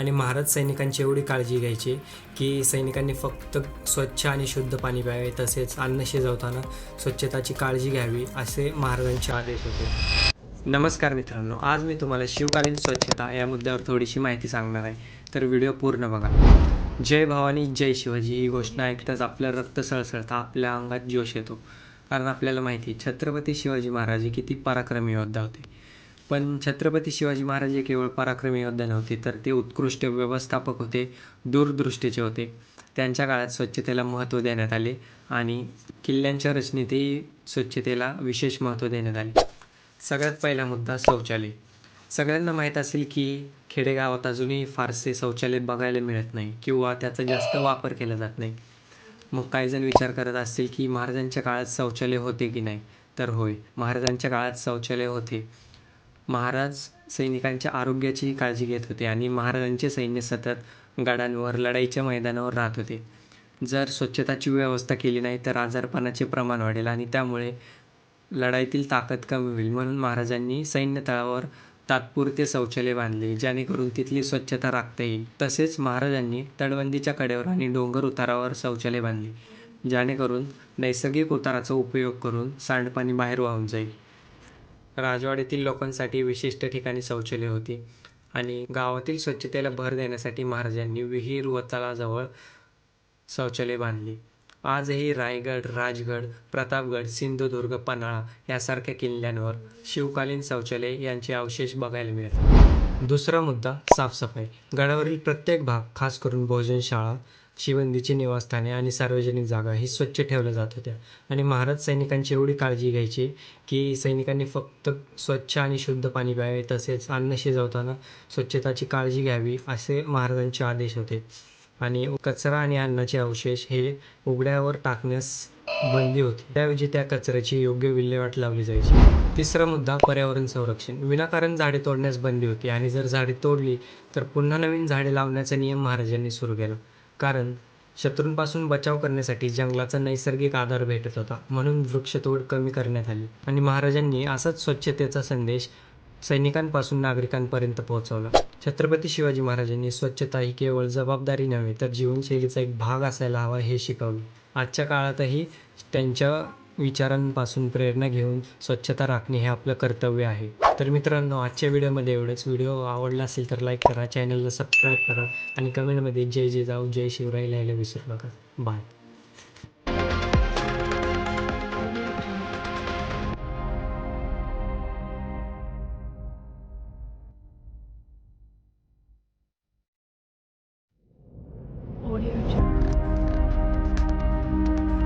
आणि महाराज सैनिकांची एवढी काळजी घ्यायची की सैनिकांनी फक्त स्वच्छ आणि शुद्ध पाणी प्यावे तसेच अन्न शिजवताना स्वच्छताची काळजी घ्यावी असे महाराजांचे आदेश होते. नमस्कार मित्रांनो आज मी तुम्हाला शिवकालीन स्वच्छता या मुद्द्यावर थोडीशी माहिती सांगणार आहे. तर व्हिडिओ पूर्ण बघा. जय भवानी जय शिवाजी ही घोषणा ऐकताच आपलं रक्त सळसळता आपल्या अंगात जोश येतो. कारण आपल्याला माहिती आहे, छत्रपती शिवाजी महाराज किती पराक्रमी योद्धा होते. पण छत्रपती शिवाजी महाराज हे केवळ पराक्रमी योद्धा नव्हते तर ते उत्कृष्ट व्यवस्थापक होते दूरदृष्टीचे होते. त्यांच्या काळात स्वच्छतेला महत्त्व देण्यात आले आणि किल्ल्यांच्या रचनेतही स्वच्छतेला विशेष महत्त्व देण्यात आले. सगळ्यात पहिला मुद्दा शौचालय. सगळ्यांना माहीत असेल की खेडेगावात अजूनही फारसे शौचालय बघायला मिळत नाही किंवा त्याचा जास्त वापर केला जात नाही. मग काही जण विचार करत असतील की महाराजांच्या काळात शौचालय होते की नाही? तर होय महाराजांच्या काळात शौचालय होते. महाराज सैनिकांच्या आरोग्याची काळजी घेत होते आणि महाराजांचे सैन्य सतत गडांवर लढाईच्या मैदानावर राहत होते. जर स्वच्छताची व्यवस्था केली नाही तर आजारपणाचे प्रमाण वाढेल आणि त्यामुळे लढाईतील ताकद कमी होईल. म्हणून महाराजांनी सैन्य तळावर तात्पुरते शौचालय बांधले जेणेकरून तिथली स्वच्छता राखता येईल. तसेच महाराजांनी तटबंदीच्या कडेवर आणि डोंगर उतारावर शौचालय बांधले जेणेकरून नैसर्गिक उताराचा उपयोग करून सांडपाणी बाहेर वाहून जाईल. राजवाड्यातील लोकांसाठी विशिष्ट ठिकाणी शौचालय होती. आणि गावातील स्वच्छतेला भर देण्यासाठी महाराजांनी विहीर व तलाजवळ शौचालय बांधली. आजही रायगड राजगड प्रतापगड सिंधुदुर्ग पन्हाळा यासारख्या किल्ल्यांवर शिवकालीन शौचालय यांचे अवशेष बघायला मिळतात. दुसरा मुद्दा साफसफाई. गडावरील प्रत्येक भाग खास करून भोजनशाळा शिवंदीची निवासस्थाने आणि सार्वजनिक जागा ही स्वच्छ ठेवल्या जात होत्या. आणि महाराज सैनिकांची एवढी काळजी घ्यायची की सैनिकांनी फक्त स्वच्छ आणि शुद्ध पाणी प्यावे तसेच अन्न शिजवताना स्वच्छताची काळजी घ्यावी असे महाराजांचे आदेश होते. आणि कचरा आणि अन्नाचे अवशेष हे उघड्यावर टाकण्यास बंदी होती. त्याऐवजी त्या कचऱ्याची योग्य विल्हेवाट लावली जायची. तिसरा मुद्दा पर्यावरण संरक्षण. विनाकारण झाडे तोडण्यास बंदी होती आणि जर झाडे तोडली तर पुन्हा नवीन झाडे लावण्याचा नियम महाराजांनी सुरू केला. कारण शत्रूंपासून बचाव करण्यासाठी जंगलाचा नैसर्गिक आधार भेटत होता. म्हणून वृक्षतोड कमी करण्यात आली. आणि महाराजांनी असाच स्वच्छतेचा संदेश सैनिकांपासून नागरिकांपर्यंत पोहोचवला. छत्रपती शिवाजी महाराजांनी स्वच्छता ही केवळ जबाबदारी नव्हे तर जीवनशैलीचा एक भाग असायला हवा हे शिकवले. आजच्या काळातही त्यांच्या विचारांपासून प्रेरणा घेऊन स्वच्छता राखणे हे आपलं कर्तव्य आहे. तर मित्रांनो आजच्या व्हिडिओमध्ये एवढंच. व्हिडिओ आवडला असेल तर लाईक करा चॅनलला सबस्क्राईब करा आणि कमेंटमध्ये जय जय जाऊ जय शिवराय लिहायला विसरू नका. बाय.